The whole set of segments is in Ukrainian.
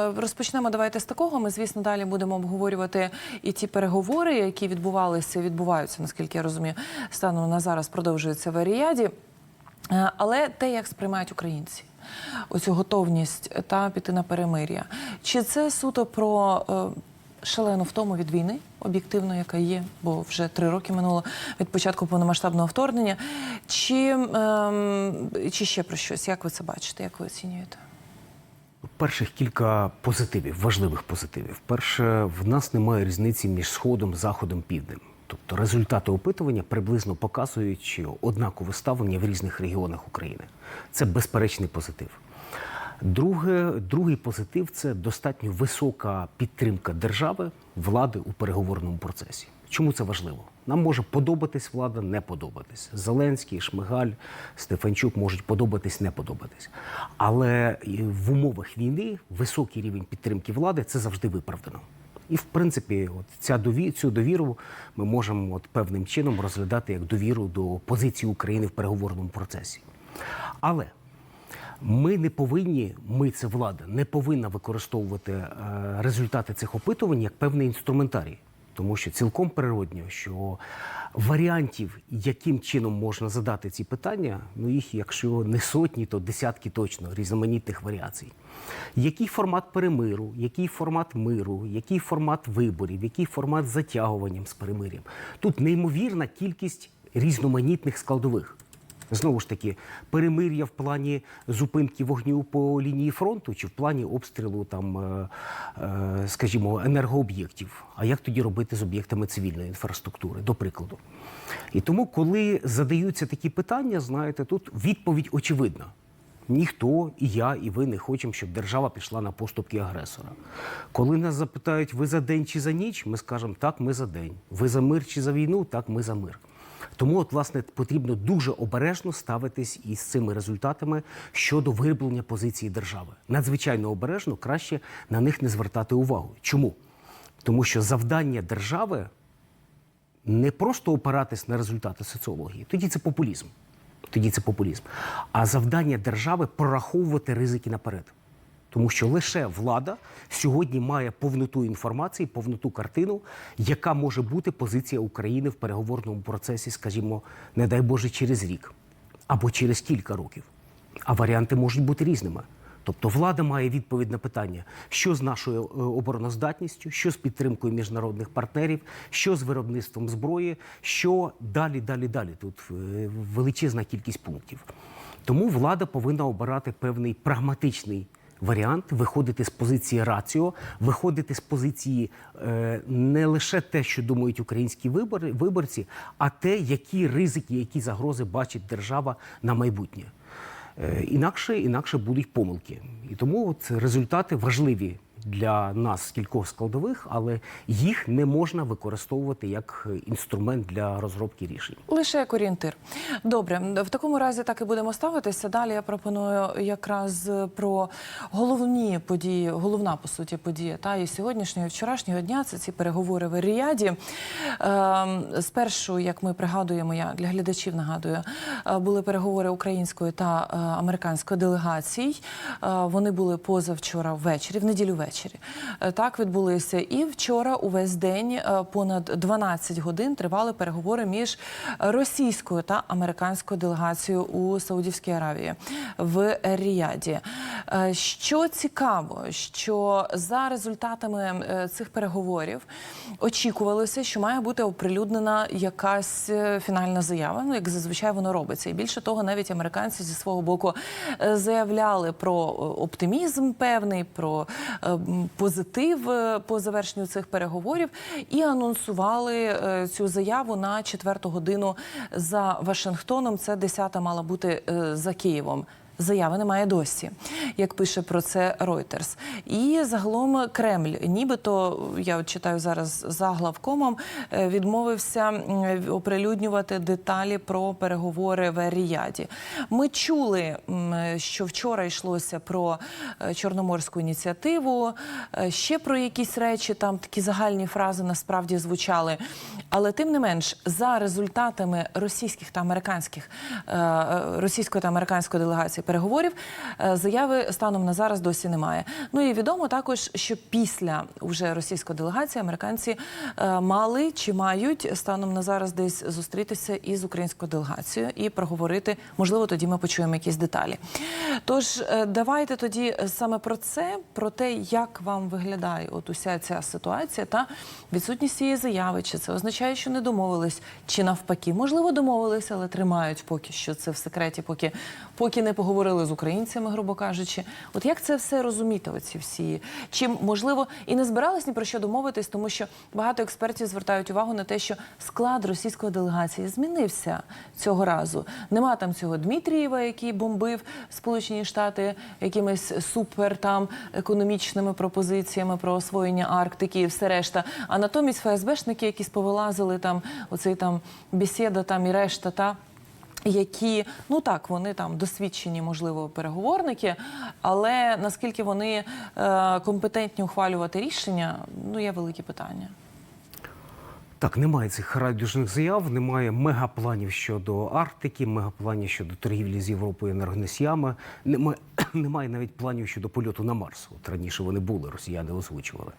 Е, Розпочнемо давайте з такого. Ми, звісно, далі будемо обговорювати і ті переговори, які відбувалися, відбуваються, наскільки я розумію, станом на зараз продовжуються в Аріаді. Е, Але те, як сприймають українці, оцю готовність та піти на перемир'я, чи це суто про е, шалену втому від війни, об'єктивно, яка є, бо вже три роки минуло від початку повномасштабного вторгнення, чи, ем, чи ще про щось? Як ви це бачите? Як ви оцінюєте? Перших кілька позитивів, важливих позитивів. Перше, в нас немає різниці між сходом, заходом, півднем. Тобто результати опитування приблизно показують що однакове ставлення в різних регіонах України. Це безперечний позитив. Друге, другий позитив це достатньо висока підтримка держави, влади у переговорному процесі. Чому це важливо? Нам може подобатись влада, не подобатись. Зеленський, Шмигаль, Стефанчук можуть подобатись, не подобатись. Але в умовах війни високий рівень підтримки влади це завжди виправдано. І в принципі, от ця дові, цю довіру ми можемо от певним чином розглядати як довіру до позиції України в переговорному процесі. Але ми не повинні, ми це влада, не повинна використовувати е, результати цих опитувань як певний інструментарій. Тому що цілком природньо, що варіантів, яким чином можна задати ці питання, ну їх, якщо не сотні, то десятки точно різноманітних варіацій. Який формат перемиру, який формат миру, який формат виборів, який формат затягуванням з перемир'ям. Тут неймовірна кількість різноманітних складових. Знову ж таки, перемир'я в плані зупинки вогню по лінії фронту чи в плані обстрілу там, е, е, скажімо, енергооб'єктів. А як тоді робити з об'єктами цивільної інфраструктури, до прикладу? І тому, коли задаються такі питання, знаєте, тут відповідь очевидна. Ніхто, і я, і ви не хочемо, щоб держава пішла на поступки агресора. Коли нас запитають, ви за день чи за ніч, ми скажемо, так, ми за день. Ви за мир чи за війну, так, ми за мир. Тому, от, власне, потрібно дуже обережно ставитись із цими результатами щодо вироблення позиції держави. Надзвичайно обережно, краще на них не звертати увагу. Чому? Тому що завдання держави не просто опиратись на результати соціології, тоді це популізм. Тоді це популізм. А завдання держави прораховувати ризики наперед. Тому що лише влада сьогодні має повноту інформації, повноту картину, яка може бути позиція України в переговорному процесі, скажімо, не дай Боже, через рік або через кілька років. А варіанти можуть бути різними. Тобто влада має відповідь на питання, що з нашою е, обороноздатністю, що з підтримкою міжнародних партнерів, що з виробництвом зброї, що далі, далі, далі. Тут е, величезна кількість пунктів. Тому влада повинна обирати певний прагматичний варіант, виходити з позиції раціо, виходити з позиції е, не лише те, що думають українські вибори, виборці, а те, які ризики, які загрози бачить держава на майбутнє. Е, Інакше, інакше будуть помилки. І тому от результати важливі для нас кількох складових, але їх не можна використовувати як інструмент для розробки рішень. Лише як орієнтир. Добре, в такому разі так і будемо ставитися. Далі я пропоную якраз про головні події, головна по суті подія та і сьогоднішнього, і вчорашнього дня. Це ці переговори в Ріаді. Ем, Спершу, як ми пригадуємо, я для глядачів нагадую, е, були переговори української та е, американської делегацій. Е, Вони були позавчора ввечері, в неділю ввечері. Е, Так відбулися. І вчора увесь день е, понад 12 годин тривали переговори між російською та американською делегацією у Саудівській Аравії в Ріаді. Е, Що цікаво, що за результатами цих переговорів очікувалося, що має бути оприлюднена якась фінальна заява. Ну як зазвичай воно робиться. І більше того, навіть американці зі свого боку заявляли про оптимізм певний, про позитив е, по завершенню цих переговорів і анонсували е, цю заяву на четверту годину за Вашингтоном. Це десята мала бути е, за Києвом. Заяви немає досі, як пише про це Reuters. І загалом Кремль, нібито я читаю зараз заглавкомом, е, відмовився оприлюднювати деталі про переговори в Ріаді. Ми чули, що вчора йшлося про е, чорноморську ініціативу, е, ще про якісь речі, там такі загальні фрази насправді звучали. Але тим не менш, за результатами російських та американських російської та американської делегації переговорів. Е, Заяви станом на зараз досі немає. Ну і відомо також, що після вже російської делегації американці е, мали чи мають станом на зараз десь зустрітися із українською делегацією і проговорити. Можливо, тоді ми почуємо якісь деталі. Тож е, давайте тоді саме про це, про те, як вам виглядає от уся ця ситуація та відсутність цієї заяви. Чи це означає, що не домовились, чи навпаки, можливо, домовилися, але тримають поки що це в секреті, поки, поки не поговорили з українцями, грубо кажучи. От як це все розуміти? Оці всі чи можливо і не збирались ні про що домовитись, тому що багато експертів звертають увагу на те, що склад російської делегації змінився цього разу. Нема там цього Дмитрієва, який бомбив Сполучені Штати якимись супер там економічними пропозиціями про освоєння Арктики і все решта. А натомість ФСБшники якісь повилазили там, оцей там бесіда там і решта та. Які ну так вони там досвідчені, можливо, переговорники, але наскільки вони е, компетентні ухвалювати рішення, ну є великі питання. Так, немає цих радіжних заяв, немає мегапланів щодо Арктики, мегапланів щодо торгівлі з Європою енергоносіями. Немає, немає навіть планів щодо польоту на Марс. От раніше вони були, росіяни озвучували.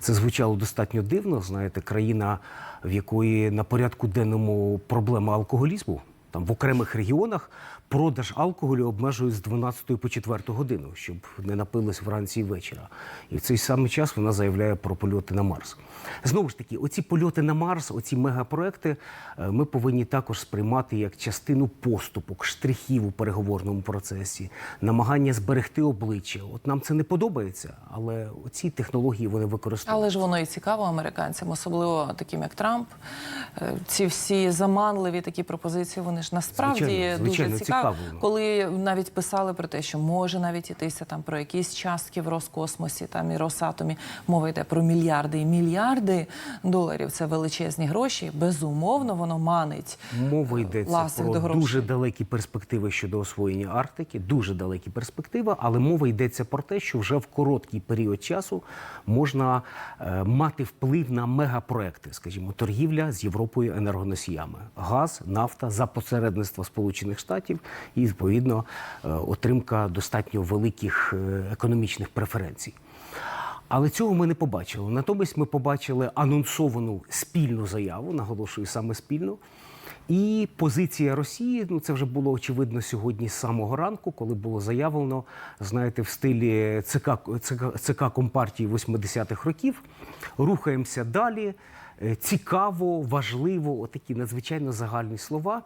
Це звучало достатньо дивно. Знаєте, країна, в якої на порядку денному проблема алкоголізму. Там в окремих регіонах продаж алкоголю обмежують з 12 по 4 годину, щоб не напились вранці і вечора. І в цей самий час вона заявляє про польоти на Марс. Знову ж таки, оці польоти на Марс, оці мегапроекти, е, ми повинні також сприймати як частину поступок, штрихів у переговорному процесі, намагання зберегти обличчя. От нам це не подобається, але оці технології вони використовують. Але ж воно і цікаво американцям, особливо таким як Трамп. Е, Ці всі заманливі такі пропозиції, вони насправді Звичайно, звичайно, дуже цікаві. цікаво. Коли навіть писали про те, що може навіть ітися там про якісь частки в Роскосмосі, там і Росатомі. Мова йде про мільярди і мільярди доларів. Це величезні гроші. Безумовно, воно манить. Мова йдеться ласих до про грошей. дуже далекі перспективи щодо освоєння Арктики, дуже далекі перспективи, але мова йдеться про те, що вже в короткий період часу можна е, мати вплив на мегапроекти, скажімо, торгівля з Європою енергоносіями, газ, нафта за посередництва Сполучених Штатів і відповідно е, отримка достатньо великих е, економічних преференцій. Але цього ми не побачили. Натомість ми побачили анонсовану спільну заяву, наголошую саме спільну. І позиція Росії, ну це вже було очевидно сьогодні з самого ранку, коли було заявлено, знаєте, в стилі ЦК, ЦК, ЦК Компартії 80-х років. Рухаємося далі. Е, Цікаво, важливо, отакі надзвичайно загальні слова.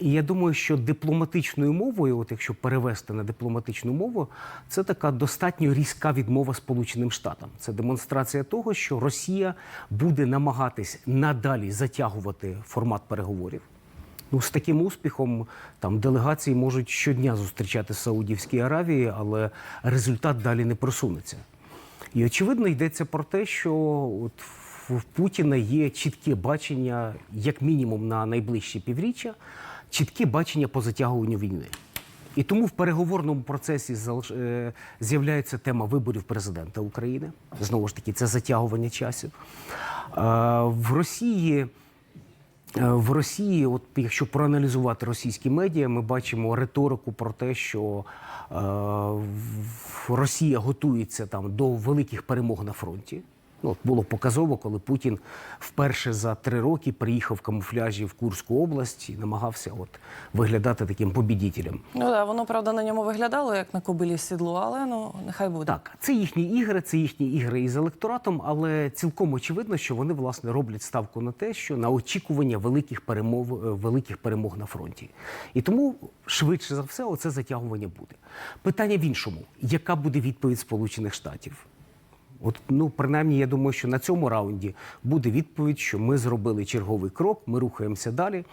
І я думаю, що дипломатичною мовою, от якщо перевести на дипломатичну мову, це така достатньо різка відмова Сполученим Штатам. Це демонстрація того, що Росія буде намагатись надалі затягувати формат переговорів. Ну, з таким успіхом там делегації можуть щодня зустрічати Саудівській Аравії, але результат далі не просунеться. І очевидно йдеться про те, що от в Путіна є чітке бачення, як мінімум, на найближчі півріччя, чітке бачення по затягуванню війни. І тому в переговорному процесі е, з'являється тема виборів президента України. Знову ж таки, це затягування часу. Е, В Росії. Е, В Росії, от якщо проаналізувати російські медіа, ми бачимо риторику про те, що Росія готується там до великих перемог на фронті. Ну, було показово, коли Путін вперше за три роки приїхав в камуфляжі в Курську область і намагався от виглядати таким побідітелем. Ну да, воно правда на ньому виглядало як на кобилі сідло, але ну нехай буде. Так, це їхні ігри, це їхні ігри із електоратом, але цілком очевидно, що вони власне роблять ставку на те, що на очікування великих перемог, е, великих перемог на фронті. І тому швидше за все, оце затягування буде. Питання в іншому: яка буде відповідь Сполучених Штатів? От, ну, принаймні, я думаю, що на цьому раунді буде відповідь, що ми зробили черговий крок, ми рухаємося далі.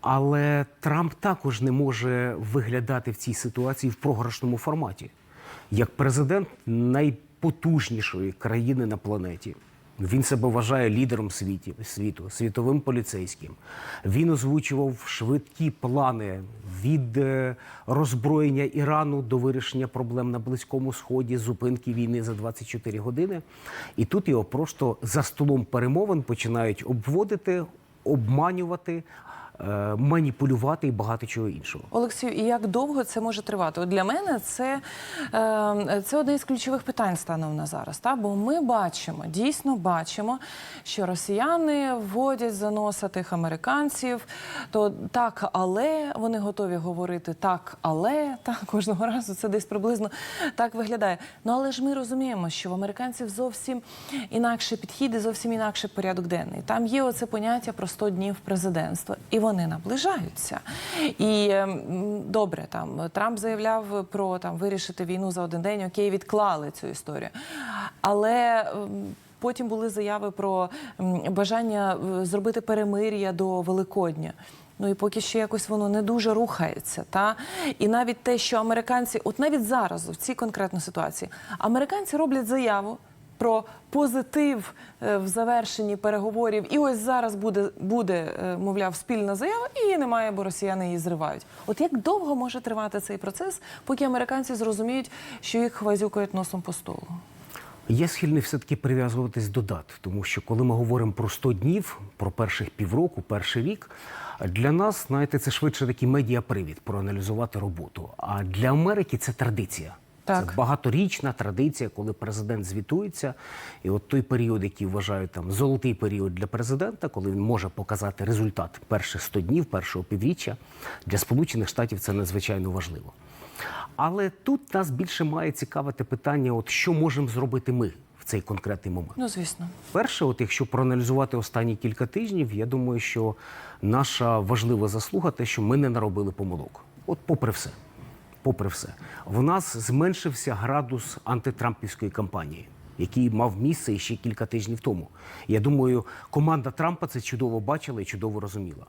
Але Трамп також не може виглядати в цій ситуації в програшному форматі. Як президент найпотужнішої країни на планеті. Він себе вважає лідером світі, світу, світовим поліцейським. Він озвучував швидкі плани від е, роззброєння Ірану до вирішення проблем на Близькому Сході, зупинки війни за 24 години. І тут його просто за столом перемовин починають обводити, обманювати, маніпулювати і багато чого іншого. Олексію, і як довго це може тривати? От для мене це, е, це одне із ключових питань станом на зараз. Та? Бо ми бачимо, дійсно бачимо, що росіяни вводять за носа тих американців. То так, але вони готові говорити так, але та кожного разу це десь приблизно так виглядає. Ну але ж ми розуміємо, що в американців зовсім інакший підхід і зовсім інакший порядок денний. Там є оце поняття про 100 днів президентства, і вони наближаються. І ем, добре, там Трамп заявляв про там вирішити війну за один день. Окей, відклали цю історію. Але ем, потім були заяви про бажання е, зробити перемир'я до Великодня. Ну і поки що якось воно не дуже рухається. Та? І навіть те, що американці, от навіть зараз, в цій конкретній ситуації, американці роблять заяву про позитив е, в завершенні переговорів. І ось зараз буде, буде е, мовляв, спільна заява, і немає, бо росіяни її зривають. От як довго може тривати цей процес, поки американці зрозуміють, що їх хвазюкають носом по столу? Я схильний все-таки прив'язуватись до дат, тому що коли ми говоримо про 100 днів, про перших півроку, перший рік, для нас, знаєте, це швидше такий медіапривід проаналізувати роботу. А для Америки це традиція. Так. Це багаторічна традиція, коли президент звітується. І от той період, який вважають там золотий період для президента, коли він може показати результат перших 100 днів, першого півріччя, для Сполучених Штатів це надзвичайно важливо. Але тут нас більше має цікавити питання: от що можемо зробити ми в цей конкретний момент. Ну, звісно. Перше, от якщо проаналізувати останні кілька тижнів, я думаю, що наша важлива заслуга те, що ми не наробили помилок. От, попри все, попри все, в нас зменшився градус антитрампівської кампанії. Який мав місце ще кілька тижнів тому. Я думаю, команда Трампа це чудово бачила і чудово розуміла.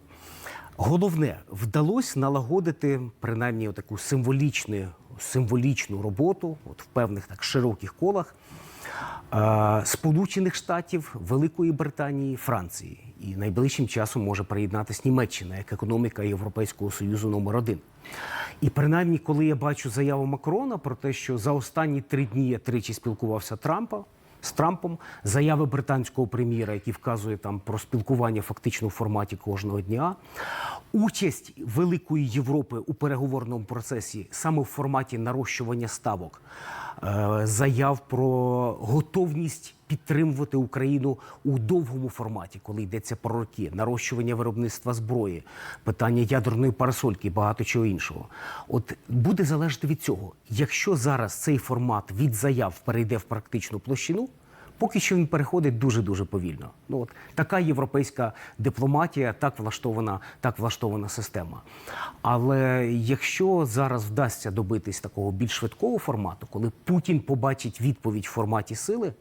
Головне, вдалося налагодити принаймні таку символічну, символічну роботу от в певних так широких колах е, Сполучених Штатів, Великої Британії, Франції. І найближчим часом може приєднатися Німеччина як економіка Європейського Союзу номер один. І принаймні, коли я бачу заяву Макрона про те, що за останні три дні я тричі спілкувався Трампа. З Трампом заяви британського прем'єра, який вказує там про спілкування фактично в форматі кожного дня, участь Великої Європи у переговорному процесі саме в форматі нарощування ставок, е, заяв про готовність підтримувати Україну у довгому форматі, коли йдеться про роки, нарощування виробництва зброї, питання ядерної парасольки і багато чого іншого. От буде залежати від цього. Якщо зараз цей формат від заяв перейде в практичну площину. Поки що він переходить дуже дуже повільно. Ну от така європейська дипломатія, так влаштована, так влаштована система. Але якщо зараз вдасться добитись такого більш швидкого формату, коли Путін побачить відповідь в форматі сили,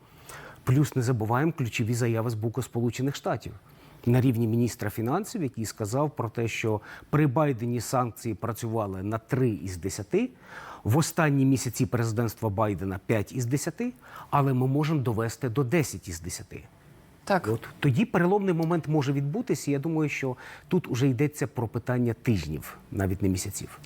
плюс не забуваємо ключові заяви з боку Сполучених Штатів. На рівні міністра фінансів, який сказав про те, що при Байдені санкції працювали на 3 із 10, в останні місяці президентства Байдена 5 із 10, але ми можемо довести до 10 із 10. Так. От тоді переломний момент може відбутися. і Я думаю, що тут уже йдеться про питання тижнів, навіть не місяців.